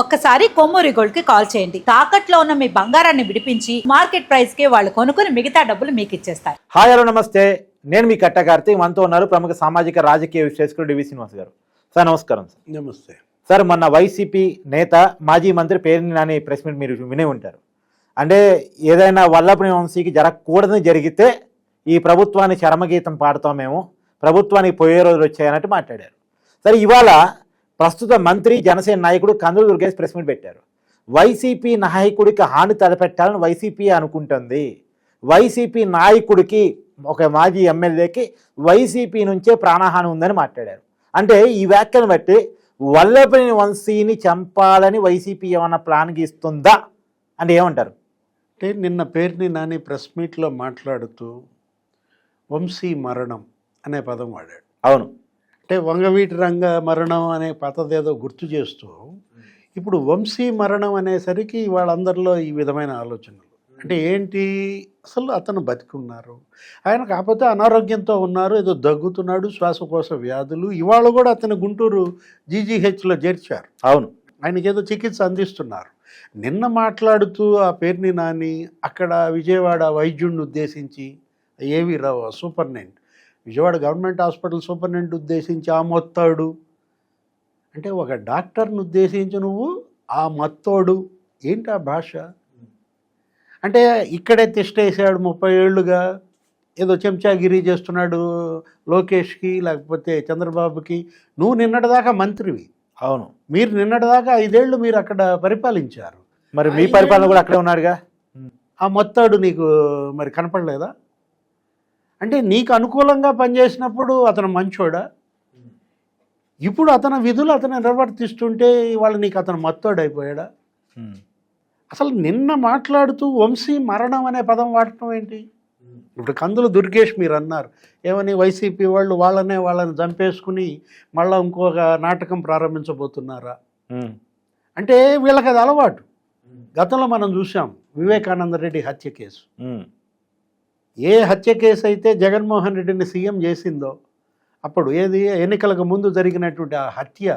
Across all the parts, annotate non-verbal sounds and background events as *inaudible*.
ఒక్కసారి కొమ్మూరి గోల్డ్కి కాల్ చేయండి. తాకట్లో ఉన్న మీ బంగారాన్ని విడిపించి మార్కెట్ ప్రైస్కి వాళ్ళు కొనుక్కుని మిగతా డబ్బులు మీకు ఇచ్చేస్తారు. హాయ్ హలో నమస్తే. నేను మీ కట్ట కార్తీక్. మనతో ఉన్నారు ప్రముఖ సామాజిక రాజకీయ విశ్లేషకుడు డివి శ్రీనివాస్ గారు. సార్ నమస్కారం సార్. నమస్తే. సార్ మొన్న వైసీపీ నేత మాజీ మంత్రి పేరుని నాని ప్రెస్ మీట్ మీరు వినే ఉంటారు. అంటే ఏదైనా వల్లభని వంశీకి జరగకూడదని జరిగితే ఈ ప్రభుత్వాన్ని చరమగీతం పాడతాం మేము. ప్రభుత్వానికి పోయే రోజులు వచ్చాయన్నట్టు మాట్లాడారు. సరే ఇవాళ ప్రస్తుత మంత్రి జనసేన నాయకుడు కందులు దుర్గేష్ ప్రెస్ మీట్ పెట్టారు. వైసీపీ నాయకుడికి హాని తలపెట్టాలని వైసీపీ అనుకుంటుంది. వైసీపీ నాయకుడికి ఒక మాజీ ఎమ్మెల్యేకి వైసీపీ నుంచే ప్రాణహాని ఉందని మాట్లాడారు. అంటే ఈ వ్యాఖ్యను బట్టి వల్లభని వంశీని చంపాలని వైసీపీ ఏమన్నా ప్లాన్ గీస్తుందా అంటే ఏమంటారు? అంటే నిన్న పేరుని నాని ప్రెస్ మీట్లో మాట్లాడుతూ వంశీ మరణం అనే పదం వాడాడు. అవును. అంటే వంగవీటి రంగ మరణం అనే పదం ఏదో గుర్తు చేస్తూ ఇప్పుడు వంశీ మరణం అనేసరికి వాళ్ళందరిలో ఈ విధమైన ఆలోచనలు. అంటే ఏంటి? అసలు అతను బతికున్నారు. ఆయన కాకపోతే అనారోగ్యంతో ఉన్నారు ఏదో దగ్గుతున్నాడు శ్వాసకోశ వ్యాధులు. ఇవాళ కూడా అతను గుంటూరు జీజీహెచ్లో చేర్చారు. అవును. ఆయనకి ఏదో చికిత్స అందిస్తున్నారు. నిన్న మాట్లాడుతూ ఆ పేరుని నాని అక్కడ విజయవాడ వైద్యుడిని ఉద్దేశించి A V Rao superintendent. Vijayawada government hospital superintendent ఉద్దేశించి ఆ మొత్తాడు. అంటే ఒక డాక్టర్ని ఉద్దేశించి నువ్వు ఆ మత్తోడు. ఏంటి ఆ భాష? అంటే ఇక్కడే తిష్టేసాడు ముప్పై ఏళ్ళుగా. ఏదో చెంచాగిరి చేస్తున్నాడు లోకేష్కి లేకపోతే చంద్రబాబుకి. నువ్వు నిన్నటిదాకా మంత్రివి. అవును. మీరు నిన్నటిదాకా ఐదేళ్ళు మీరు అక్కడ పరిపాలించారు. మరి మీ పరిపాలన కూడా అక్కడే ఉన్నాడుగా? ఆ మొత్తాడు నీకు మరి కనపడలేదా? అంటే నీకు అనుకూలంగా పనిచేసినప్పుడు అతను మంచోడా? ఇప్పుడు అతని విధులు అతను నిర్వర్తిస్తుంటే ఇవాళ నీకు అతను మత్తోడు అయిపోయాడా ఉమ్. అసలు నిన్న మాట్లాడుతూ వంశీ మరణం అనే పదం వాడటం ఏంటి? ఇప్పుడు కందుల దుర్గేష్ మీరు అన్నారు. ఏమని వైసీపీ వాళ్ళు వాళ్ళనే వాళ్ళని చంపేసుకుని మళ్ళీ ఇంకొక నాటకం ప్రారంభించబోతున్నారా. అంటే వీళ్ళకి అది అలవాటు. గతంలో మనం చూసాం వివేకానంద రెడ్డి హత్య కేసు. ఏ హత్య కేసు అయితే జగన్మోహన్ రెడ్డిని సీఎం చేసిందో అప్పుడు ఏది ఎన్నికలకు ముందు జరిగినటువంటి ఆ హత్య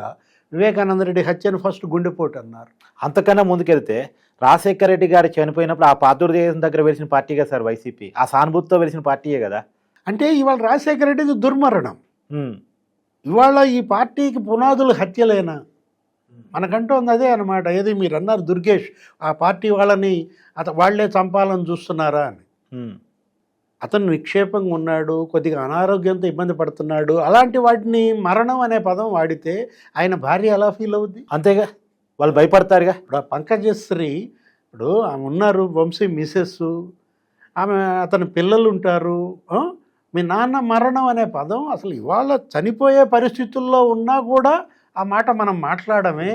వివేకానంద రెడ్డి హత్యను ఫస్ట్ గుండెపోటు అన్నారు. అంతకన్నా ముందుకెళ్తే రాజశేఖర రెడ్డి గారు చనిపోయినప్పుడు ఆ పాతూరు దేశం దగ్గర వెలిసిన పార్టీ కదా సార్ వైసీపీ. ఆ సానుభూతితో వెలిసిన పార్టీయే కదా. అంటే ఇవాళ రాజశేఖర రెడ్డిది దుర్మరణం. ఇవాళ ఈ పార్టీకి పునాదులు హత్యలేనా? మనకంటూ ఉంది అదే అనమాట ఏది మీరు అన్నారు దుర్గేష్ ఆ పార్టీ వాళ్ళని అత వాళ్ళే చంపాలని చూస్తున్నారా అని. అతను నిక్షేపంగా ఉన్నాడు కొద్దిగా అనారోగ్యంతో ఇబ్బంది పడుతున్నాడు. అలాంటి వాటిని మరణం అనే పదం వాడితే ఆయన భార్య ఎలా ఫీల్ అవుద్ది? అంతేగా? వాళ్ళు భయపడతారుగా? ఇప్పుడు ఆ పంకజశ్రీ ఇప్పుడు ఆమె ఉన్నారు వంశీ మిసెస్ ఆమె అతని పిల్లలు ఉంటారు? మీ నాన్న మరణం అనే పదం అసలు ఇవాళ చనిపోయే పరిస్థితుల్లో ఉన్నా కూడా ఆ మాట మనం మాట్లాడమే.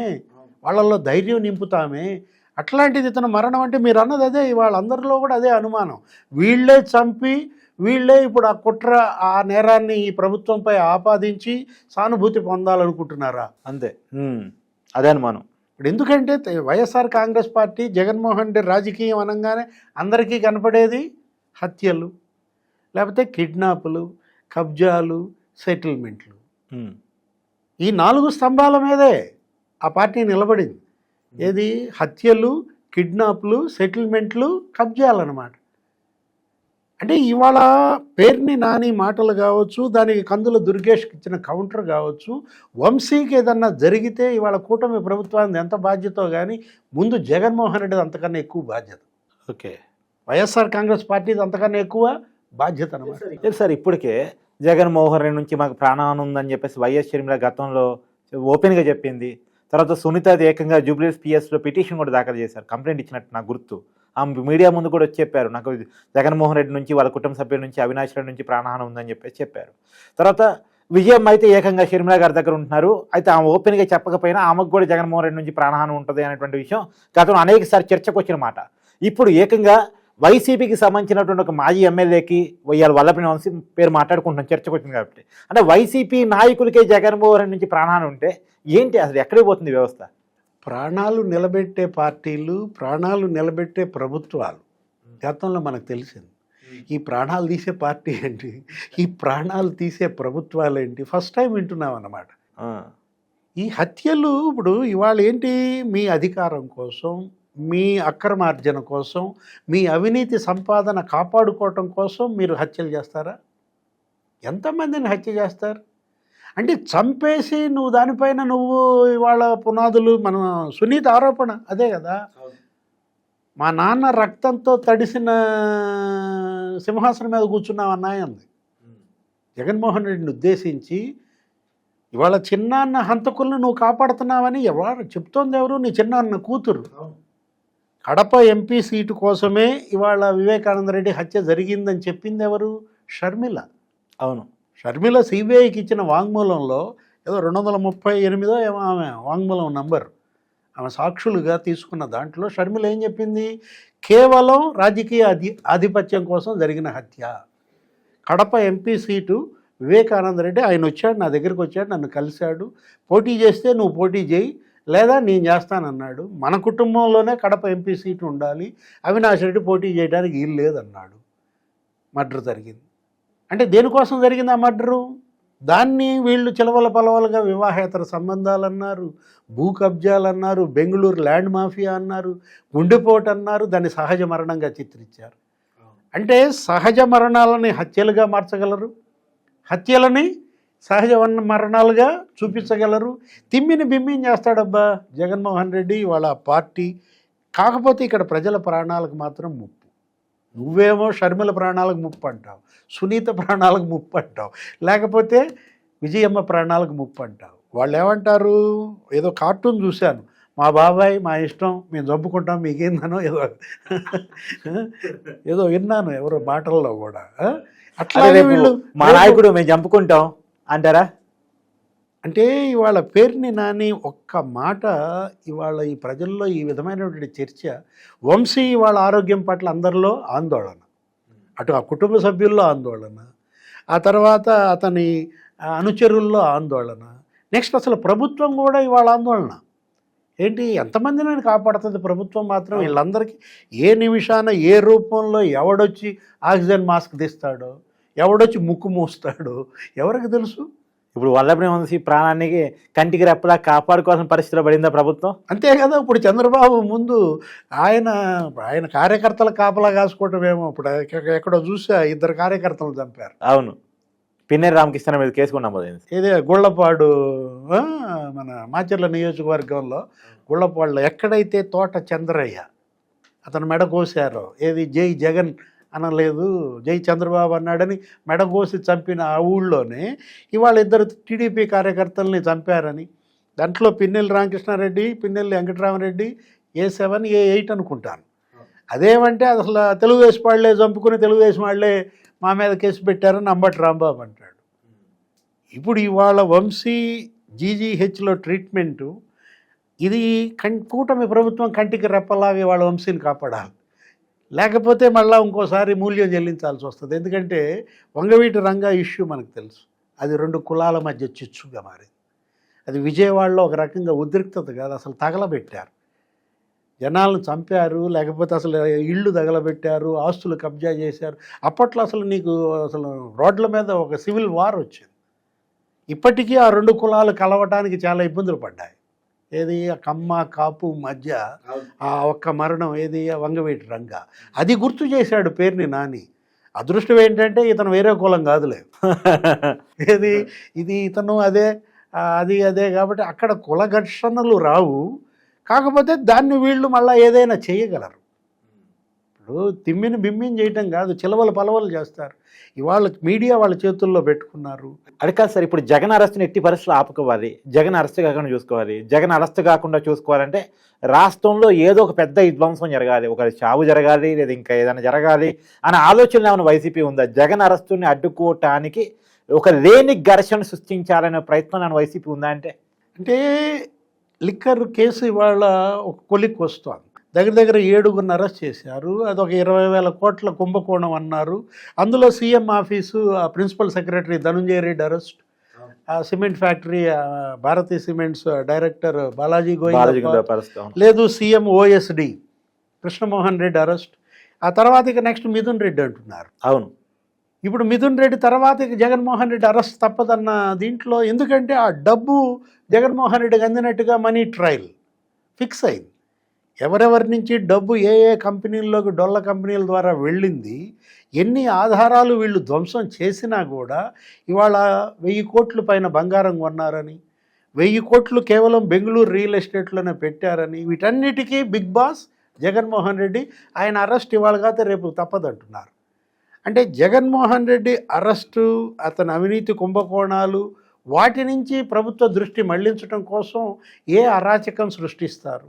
వాళ్ళల్లో ధైర్యం నింపుతామే. అట్లాంటిది ఇతను మరణం అంటే మీరు అన్నది అదే ఇవాళ అందరిలో కూడా అదే అనుమానం. వీళ్ళే చంపి వీళ్ళే ఇప్పుడు ఆ కుట్ర ఆ నేరాన్ని ఈ ప్రభుత్వంపై ఆపాదించి సానుభూతి పొందాలనుకుంటున్నారా? అంతే. అదే అనుమానం. ఇప్పుడు ఎందుకంటే వైఎస్ఆర్ కాంగ్రెస్ పార్టీ జగన్మోహన్ రెడ్డి రాజకీయం అనగానే అందరికీ కనపడేది హత్యలు లేకపోతే కిడ్నాపులు కబ్జాలు సెటిల్మెంట్లు. ఈ నాలుగు స్తంభాల మీదే ఆ పార్టీ నిలబడింది. ఏది? హత్యలు కిడ్నాప్లు సెటిల్మెంట్లు కబ్జాలు అన్నమాట అంటే ఇవాళ పేరుని నాని మాటలు కావచ్చు దానికి కందుల దుర్గేష్కి ఇచ్చిన కౌంటర్ కావచ్చు వంశీకి ఏదన్నా జరిగితే ఇవాళ కూటమి ప్రభుత్వానికి ఎంత బాధ్యతో కానీ ముందు జగన్మోహన్ రెడ్డిది అంతకన్నా ఎక్కువ బాధ్యత. ఓకే. వైఎస్ఆర్ కాంగ్రెస్ పార్టీది అంతకన్నా ఎక్కువ బాధ్యత అనమాట లేదు సార్ ఇప్పటికే జగన్మోహన్ రెడ్డి నుంచి మాకు ప్రాణానం ఉందని చెప్పేసి వైఎస్ షర్మిల గతంలో ఓపెన్గా చెప్పింది. తర్వాత సునీత ఏకంగా జూబ్లీస్ పిఎస్లో పిటిషన్ కూడా దాఖలు చేశారు. కంప్లైంట్ ఇచ్చినట్టు నాకు గుర్తు. ఆమె మీడియా ముందు కూడా వచ్చి చెప్పారు. నాకు జగన్మోహన్ రెడ్డి నుంచి వాళ్ళ కుటుంబ సభ్యుల నుంచి అవినాష్ రెడ్డి నుంచి ప్రాణహానం ఉందని చెప్పేసి చెప్పారు. తర్వాత విజయం అయితే ఏకంగా షర్మిల గారి దగ్గర ఉంటున్నారు. అయితే ఆమె ఓపెన్గా చెప్పకపోయినా ఆమెకు కూడా జగన్మోహన్ రెడ్డి నుంచి ప్రాణహానం ఉంటుంది అనేటువంటి విషయం గతంలో అనేకసారి చర్చకు వచ్చిన మాట. ఇప్పుడు ఏకంగా వైసీపీకి సంబంధించినటువంటి ఒక మాజీ ఎమ్మెల్యేకి ఇవాళ వల్లభని వంశీ పేరు మాట్లాడుకుంటున్నాం చర్చకు వచ్చింది కాబట్టి. అంటే వైసీపీ నాయకులకే జగన్మోహన్ రెడ్డి నుంచి ప్రాణహాని ఉంటే ఏంటి అసలు ఎక్కడికి పోతుంది వ్యవస్థ? ప్రాణాలు నిలబెట్టే పార్టీలు ప్రాణాలు నిలబెట్టే ప్రభుత్వాలు. గతంలో మనకు తెలిసింది. ఈ ప్రాణాలు తీసే పార్టీ ఏంటి? ఈ ప్రాణాలు తీసే ప్రభుత్వాలు ఏంటి? ఫస్ట్ టైం వింటున్నాం అన్నమాట ఈ హత్యలు ఇప్పుడు ఇవాళ ఏంటి? మీ అధికారం కోసం మీ అక్రమార్జన కోసం మీ అవినీతి సంపాదన కాపాడుకోవటం కోసం మీరు హత్యలు చేస్తారా? ఎంతమందిని హత్య చేస్తారు? అంటే చంపేసి నువ్వు దానిపైన నువ్వు ఇవాళ పునాదులు మన సునీత ఆరోపణ అదే కదా? మా నాన్న రక్తంతో తడిసిన సింహాసనం మీద కూర్చున్నావన్నా అంది. జగన్మోహన్ రెడ్డిని ఉద్దేశించి ఇవాళ చిన్నాన్న హంతకులను నువ్వు కాపాడుతున్నావని ఎవరు చెప్తోంది ఎవరు? నీ చిన్నాన్న కూతురు. కడప ఎంపీ సీటు కోసమే ఇవాళ వివేకానంద రెడ్డి హత్య జరిగిందని చెప్పింది ఎవరు? షర్మిల. అవును. షర్మిల సిబిఐకి ఇచ్చిన వాంగ్మూలంలో ఏదో రెండు వందల ముప్పై ఎనిమిదో ఏమో ఆమె వాంగ్మూలం నంబర్. ఆమె సాక్షులుగా తీసుకున్న దాంట్లో షర్మిల ఏం చెప్పింది? కేవలం రాజకీయ అధి ఆధిపత్యం కోసం జరిగిన హత్య. కడప ఎంపీ సీటు వివేకానంద రెడ్డి ఆయన వచ్చాడు నా దగ్గరికి వచ్చాడు నన్ను కలిశాడు. పోటీ చేస్తే నువ్వు పోటీ చేయి లేదా నేను చేస్తానన్నాడు. మన కుటుంబంలోనే కడప ఎంపీ సీటు ఉండాలి. అవినాష్ రెడ్డి పోటీ చేయడానికి వీలు లేదన్నాడు. మర్డర్ జరిగింది. అంటే దేనికోసం జరిగింది ఆ మర్డరు? దాన్ని వీళ్ళు చిలవల పలవలుగా వివాహేతర సంబంధాలు అన్నారు భూ కబ్జాలు అన్నారు బెంగళూరు ల్యాండ్ మాఫియా అన్నారు. గుండెపోటు అన్నారు. దాన్ని సహజ మరణంగా చిత్రించారు. అంటే సహజ మరణాలని హత్యలుగా మార్చగలరు? హత్యలని సహజ మరణాలుగా చూపించగలరు. తిమ్మిని బిమ్మిని చేస్తాడబ్బా. జగన్మోహన్ రెడ్డి వాళ్ళ పార్టీ. కాకపోతే ఇక్కడ ప్రజల ప్రాణాలకు మాత్రం ముప్పు. నువ్వేమో షర్మిల ప్రాణాలకు ముప్పు అంటావు. సునీత ప్రాణాలకు ముప్పు అంటావు. లేకపోతే విజయమ్మ ప్రాణాలకు ముప్పు అంటావు. వాళ్ళు ఏమంటారు ఏదో కార్టూన్ చూశాను. మా బాబాయ్ మా ఇష్టం మేము చంపుకుంటాం మీకేందనో ఏదో ఏదో విన్నాను ఎవరో మాటల్లో కూడా. రేపు వీళ్ళు మా నాయకుడు మేము చంపుకుంటాం. అంటారా? అంటే ఇవాళ పేరుని నాని ఒక్క మాట ఇవాళ ఈ ప్రజల్లో ఈ విధమైనటువంటి చర్చ వంశీ వాళ్ళ ఆరోగ్యం పట్ల అందరిలో ఆందోళన. అటు ఆ కుటుంబ సభ్యుల్లో ఆందోళన ఆ తర్వాత అతని అనుచరుల్లో ఆందోళన. నెక్స్ట్ అసలు ప్రభుత్వం కూడా ఇవాళ ఆందోళన. ఏంటి? ఎంతమంది నేను కాపాడుతుంది ప్రభుత్వం మాత్రం? వీళ్ళందరికీ ఏ నిమిషాన ఏ రూపంలో ఎవడొచ్చి ఆక్సిజన్ మాస్క్ తీస్తాడో? ఎవడొచ్చి ముక్కు మూస్తాడో? ఎవరికి తెలుసు? ఇప్పుడు వల్లభనే వంశీ ప్రాణానికి కంటికి రెప్పలా కాపాడుకోవాల్సిన పరిస్థితిలో పడిందా ప్రభుత్వం? అంతే కదా ఇప్పుడు చంద్రబాబు ముందు ఆయన ఆయన కార్యకర్తల కాపలా కాసుకోవటమేమో ఇప్పుడు ఎక్క- ఎక్కడో చూసా ఇద్దరు కార్యకర్తలు చంపారు. అవును. పిన్నేరు రామకృష్ణ మీద కేసు కూడా నమోదైంది. ఇదే గుళ్ళపాడు మన మాచర్ల నియోజకవర్గంలో గుళ్ళపాడులో ఎక్కడైతే తోట చంద్రయ్య అతను మెడ కోసారో ఏది జై జగన్ అనలేదు. జై చంద్రబాబు అన్నాడని మెడ కోసి చంపిన ఆ ఊళ్ళోనే ఇవాళ ఇద్దరు టీడీపీ కార్యకర్తల్ని చంపారని. దాంట్లో Pinnelli Ramakrishna Reddy Pinnelli Venkatarama Reddy A seven A eight అనుకుంటాను. అదేమంటే అసలు తెలుగుదేశం వాళ్ళే చంపుకుని తెలుగుదేశం వాళ్ళే మా మీద కేసు పెట్టారని అంబటి రాంబాబు అంటాడు. ఇప్పుడు ఇవాళ వంశీ జీజీహెచ్లో ట్రీట్మెంటు ఇది కం కూటమి ప్రభుత్వం కంటికి రెప్పలాగా వాళ్ళ వంశీని కాపాడాలి. లేకపోతే మళ్ళీ ఇంకోసారి మూల్యం చెల్లించాల్సి వస్తుంది. ఎందుకంటే వంగవీటి రంగ ఇష్యూ మనకు తెలుసు. అది రెండు కులాల మధ్య చిచ్చుగా మారింది. అది విజయవాడలో ఒక రకంగా ఉద్రిక్తత కాదు అసలు తగలబెట్టారు. జనాలను చంపారు లేకపోతే అసలు ఇళ్ళు తగలబెట్టారు ఆస్తులు కబ్జా చేశారు. అప్పట్లో అసలు నీకు అసలు రోడ్ల మీద ఒక సివిల్ వార్ వచ్చింది. ఇప్పటికీ ఆ రెండు కులాలు కలవటానికి చాలా ఇబ్బందులు పడ్డాయి. ఏది ఆ కమ్మ కాపు మధ్య ఆ ఒక్క మరణం ఏది? వంగవీటి రంగ. అది గుర్తు చేశాడు పేరుని నాని. అదృష్టం ఏంటంటే ఇతను వేరే కులం కాదులే. *laughs* ఏది? ఇది ఇతను అదే అది అదే కాబట్టి అక్కడ కుల ఘర్షణలు రావు. కాకపోతే దాన్ని వీళ్ళు మళ్ళీ ఏదైనా చేయగలరు. ఇప్పుడు తిమ్మిని బిమ్మిని చేయటం కాదు చిలవలు పలవలు చేస్తారు. ఇవాళ మీడియా వాళ్ళ చేతుల్లో పెట్టుకున్నారు. అది కాదు సార్ ఇప్పుడు జగన్ అరెస్ట్ని ఎట్టి పరిస్థితులు ఆపుకోవాలి? జగన్ అరెస్ట్ కాకుండా చూసుకోవాలి? జగన్ అరెస్ట్ కాకుండా చూసుకోవాలంటే రాష్ట్రంలో ఏదో ఒక పెద్ద విధ్వంసం జరగాలి. ఒక చావు జరగాలి లేదా ఇంకా ఏదైనా జరగాలి అనే ఆలోచన ఏమైనా వైసీపీ ఉందా? జగన్ అరెస్టుని అడ్డుకోవటానికి ఒక లేని ఘర్షణ సృష్టించాలనే ప్రయత్నం ఏమైనా వైసీపీ ఉందా అంటే? అంటే లిక్కర్ కేసు ఇవాళ ఒక కొలిక్కి వస్తోంది. దగ్గర దగ్గర ఏడుగురిని అరెస్ట్ చేశారు. అది ఒక ఇరవై వేల కోట్ల కుంభకోణం అన్నారు. అందులో సీఎం ఆఫీసు ఆ principal secretary Dhanunjaya Reddy arrest. ఆ cement factory Bharathi cements director Balaji అవును. లేదు CM OSD Krishnamohan Reddy arrest. ఆ తర్వాత ఇక నెక్స్ట్ మిథున్ రెడ్డి అంటున్నారు. అవును. ఇప్పుడు మిథున్ రెడ్డి తర్వాత ఇక జగన్మోహన్ రెడ్డి అరెస్ట్ తప్పదన్న దీంట్లో ఎందుకంటే ఆ డబ్బు జగన్మోహన్ రెడ్డికి అందినట్టుగా మనీ ట్రయల్ ఫిక్స్ అయింది. ఎవరెవరి నుంచి డబ్బు ఏ ఏ కంపెనీల్లోకి డొల్ల కంపెనీల ద్వారా వెళ్ళింది ఎన్ని ఆధారాలు వీళ్ళు ధ్వంసం చేసినా కూడా ఇవాళ వెయ్యి కోట్ల పైన బంగారం కొన్నారని వెయ్యి కోట్లు కేవలం బెంగళూరు రియల్ ఎస్టేట్లోనే పెట్టారని వీటన్నిటికీ బిగ్ బాస్ జగన్మోహన్ రెడ్డి ఆయన అరెస్ట్ ఇవాళ కాతే రేపు తప్పదంటున్నారు. అంటే జగన్మోహన్ రెడ్డి అరెస్టు అతని అవినీతి కుంభకోణాలు వాటి నుంచి ప్రభుత్వ దృష్టి మళ్ళించడం కోసం ఏ అరాచకం సృష్టిస్తారు?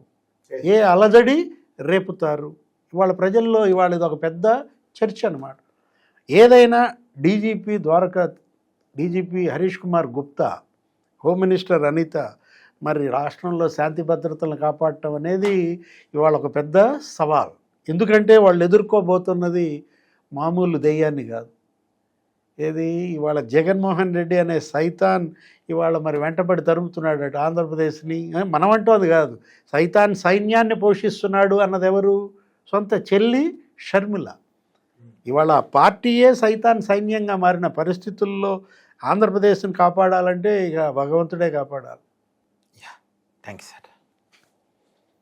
ఏ అలజడి రేపుతారు? ఇవాళ ప్రజల్లో ఇవాళ ఇది ఒక పెద్ద చర్చ అనమాట ఏదైనా DGP Dwaraka DGP Harish Kumar Gupta home minister Anitha మరి రాష్ట్రంలో శాంతి భద్రతలను కాపాడటం అనేది ఇవాళ ఒక పెద్ద సవాల్. ఎందుకంటే వాళ్ళు ఎదుర్కోబోతున్నది మామూలు దెయ్యాన్ని కాదు. ఏది? ఇవాళ జగన్మోహన్ రెడ్డి అనే సైతాన్ ఇవాళ మరి వెంటబడి తరుముతున్నాడట ఆంధ్రప్రదేశ్ని. ఏ, మనం అంటోంది కాదు. సైతాన్ సైన్యాన్ని పోషిస్తున్నాడు అన్నది ఎవరు సొంత చెల్లి షర్మిల. ఇవాళ పార్టీయే సైతాన్ సైన్యంగా మారిన పరిస్థితుల్లో ఆంధ్రప్రదేశ్ని కాపాడాలంటే ఇక భగవంతుడే కాపాడాలి. Yeah thank you sir.